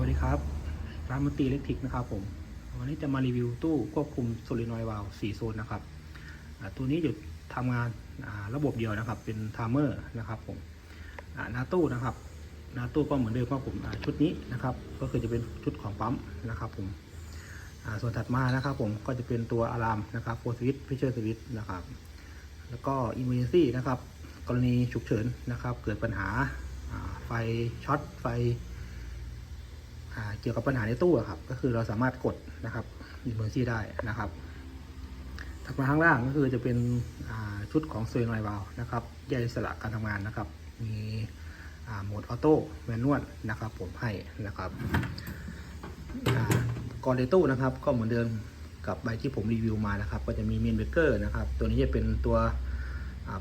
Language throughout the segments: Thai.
วัสดีครับ ร้านมนตีเล็กทิกนะครับผมวันนี้จะมารีวิวตู้ควบคุมโซลินอยด์วาล์ว4โซนนะครับตัวนี้จะทำงานาระบบเดียวนะครับ เป็นไทม์เมอร์นะครับผมหน้าตู้นะครับหน้าตู้ก็เหมือนเดิมครับผมชุดนี้นะครับ ก็คือจะเป็นชุดของปั๊มนะครับผมส่วนถัดมานะครับผมก็จะเป็นตัวอะลามนะครับโฟสวิตฟิชเชอร์สวิตนะครับ แล้วก็อิมเมอร์ซี่นะครับ กรณีฉุกเฉินนะครับ เกิดปัญหาไฟช็อตไฟ เกี่ยวกับปัญหาในตู้ครับ ก็คือเราสามารถกดนะครับอิมเมอร์ซี่ได้นะครับถัดมาข้างล่างก็คือจะเป็นชุดของโซนอยวาลนะครับแยกสระการทำงานนะครับ มีโหมดออโต้แมนนวลนะครับ ผมให้นะครับก่อนในตู้นะครับ ก็เหมือนเดิมกับใบที่ผมรีวิวมานะครับ ก็จะมีเมนเบเกอร์นะครับ ตัวนี้จะเป็นตัว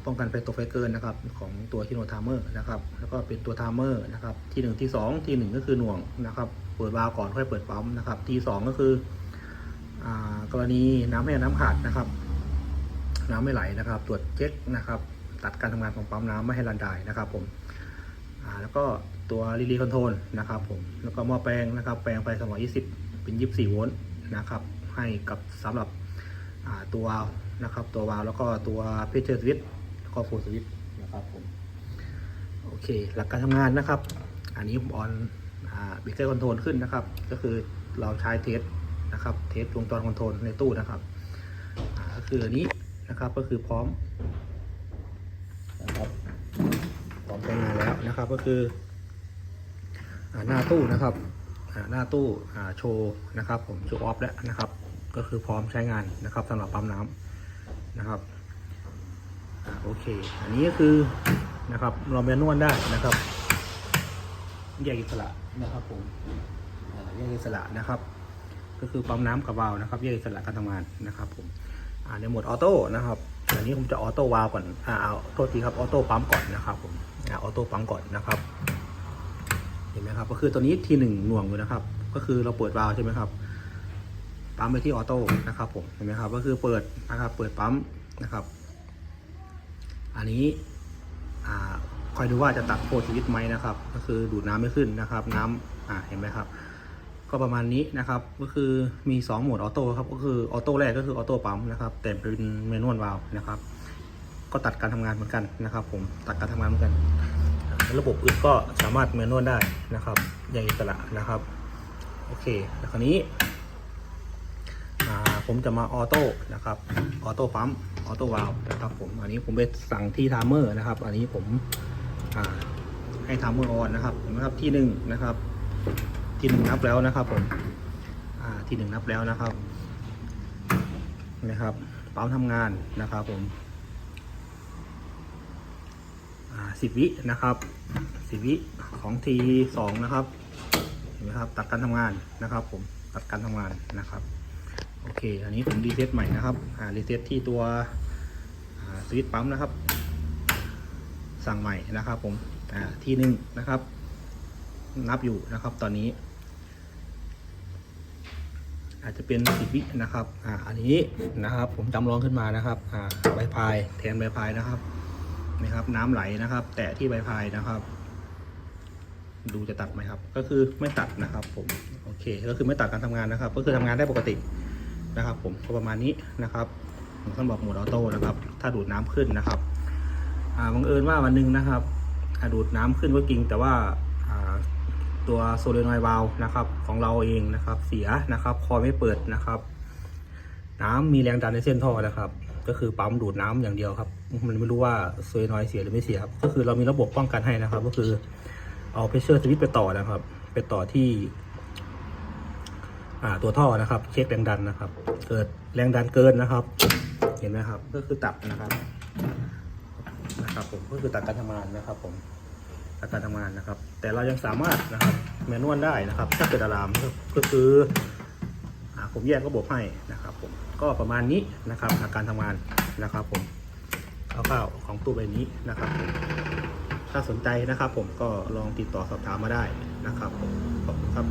ป้องกันไฟตกไฟเกินนะครับของตัวฮิโนทามเมอร์นะครับ แล้วก็เป็นตัวทามเมอร์นะครับที่หนึ่งที่สองที่หนึ่งก็คือหน่วงนะครับ เปิดวาล์วก่อนค่อยเปิดปั๊มนะครับทีสองก็คืออกรณีน้ำแห้น้ำขาดนะครับ น้ำไม่ไหลนะครับ ตรวจเช็คนะครับ ตัดการทำงานของปั๊มน้ำไม่ให้รันได้นะครับ ผมแล้วก็ตัวรีเลย์คอนโทรลนะครับ ผมแล้วก็หม้อแปลงนะครับ แปลงไฟ220 เป็น 24 โวลต์นะครับ ให้กับสำหรับตัววาล์วนะครับ ตัววาล์วแล้วก็ตัวเพชเชอร์สวิตแล้วก็โฟสวิตนะครับผมโอเค หลักการทำงานนะครับ อันนี้ผมออน เบเกอร์คอนโทรลขึ้นนะครับ ก็คือเราใช้เทสนะครับเทสวงจรคอนโทรลในตู้นะครับก็คืออันนี้นะครับก็คือพร้อมนะครับพร้อมใช้งานแล้วนะครับก็คือหน้าตู้นะครับหน้าตู้โชว์นะครับ ผมโชว์ออฟแล้วนะครับ ก็คือพร้อมใช้งานนะครับสำหรับปั๊มน้ำนะครับโอเค อันนี้ก็คือนะครับเราเมนนวลได้นะครับแยกอิสระ นะครับผมแยกอิสระนะครับ ก็คือปั๊มน้ำกับวาล์วนะครับแยกอิสระการทำงานนะครับผมในโหมดออโต้นะครับอันนี้ผมจะออโต้วาล์วก่อนอ่าเอาโทษทีครับออโต้ปั๊มก่อนนะครับผมอ่าออโต้ปั๊มก่อนนะครับเห็นไหมครับก็คือตัวนี้ทีหนึ่งหน่วงอยู่นะครับ ก็คือเราเปิดวาล์วใช่ไหมครับปั๊มไปที่ออโต้นะครับผมเห็นไหมครับก็คือเปิดนะครับเปิดปั๊มนะครับ อันนี้อ่า คอยดูว่าจะตัดโฟสวิตไหมนะครับ ก็คือดูดน้ำไม่ขึ้นนะครับ น้ำอ่าเห็นไหมครับ ก็ประมาณนี้นะครับ ก็คือมี 2 โหมดออโต้ครับ ก็คือออโต้แรกก็คือออโต้ปั๊มนะครับ แต่เป็นเมนวลวาล์วนะครับ ก็ตัดการทำงานเหมือนกันนะครับ ผมตัดการทำงานเหมือนกัน ระบบอื่นก็สามารถเมนวลได้นะครับ อย่างอิสระนะครับ โอเคแล้วคราวนี้อ่าผมจะมาออโต้นะครับออโต้ปั๊มออโต้วาลนะครับผมอันนี้ผมไปสั่งที่ทามเมอร์นะครับ อันนี้ผม อ่าให้ทามเมอร์ออนนะครับเห็นะครับที่หนึ่งนะครับ ที่หนึ่งนับแล้วนะครับผมที่หนึ่งนับแล้วนะครับนะครับปั๊มทำงานนะครับผมสิบวินะครับสิบวิของทีสองนะครับเห็นไหมครับ ตัดการทำงานนะครับ ผมตัดการทำงานนะครับโอเค อันนี้ผมรีเซ็ตใหม่นะครับรีเซ็ตที่ตัวสวิตช์ปั๊มนะครับ สั่งใหม่นะครับผมอ่าที่หนึ่งนะครับ นับอยู่นะครับตอนนี้ อาจจะเป็นสิบวินะครับอ่าอันนี้นะครับผมจำลองขึ้นมานะครับอ่าใบพายแทนใบพายนะครับนะครับน้ำไหลนะครับ แตะที่ใบพายนะครับ ดูจะตัดไหมครับ ก็คือไม่ตัดนะครับผมโอเคก็คือไม่ตัดการทำงานนะครับ ก็คือทำงานได้ปกตินะครับ ผมก็ประมาณนี้นะครับผมต้องบอกโหมดออโต้นะครับ ถ้าดูดน้ำขึ้นนะครับ บังเอิญว่าวันหนึงนะครับอดูดน้ำขึ้นก็จริง แต่ว่าตัวโซเลนอยด์วาลนะครับของเราเองนะครับเสียนะครับคอยไม่เปิดนะครับ น้ำมีแรงดันในเส้นท่อนะครับ ก็คือปั๊มดูดน้ำอย่างเดียวครับ มันไม่รู้ว่าโซเลนอยด์เสียหรือไม่เสียครับก็คือเรามีระบบป้องกันให้นะครับ ก็คือเอาเพชเชอร์สวิตไปต่อนะครับ ไปต่อที่่าตัวท่อนะครับ เช็คแรงดันนะครับ เกิดแรงดันเกินนะครับ เห็นไหมครับ ก็คือตัดนะครับ นะครับผมก็คือตัดการทำงานนะครับผมตัดการทำงานนะครับ แต่เรายังสามารถนะครับแมนนวลได้นะครับ ถ้าเกิดอะลามก็คืออ่าผมแยกระบบให้นะครับผมก็ประมาณนี้นะครับอาการทำงานนะครับผมคร่าวๆของตู้ใบนี้นะครับผมถ้าสนใจนะครับผมก็ลองติดต่อสอบถามมาได้นะครับผมขอบคุณครับ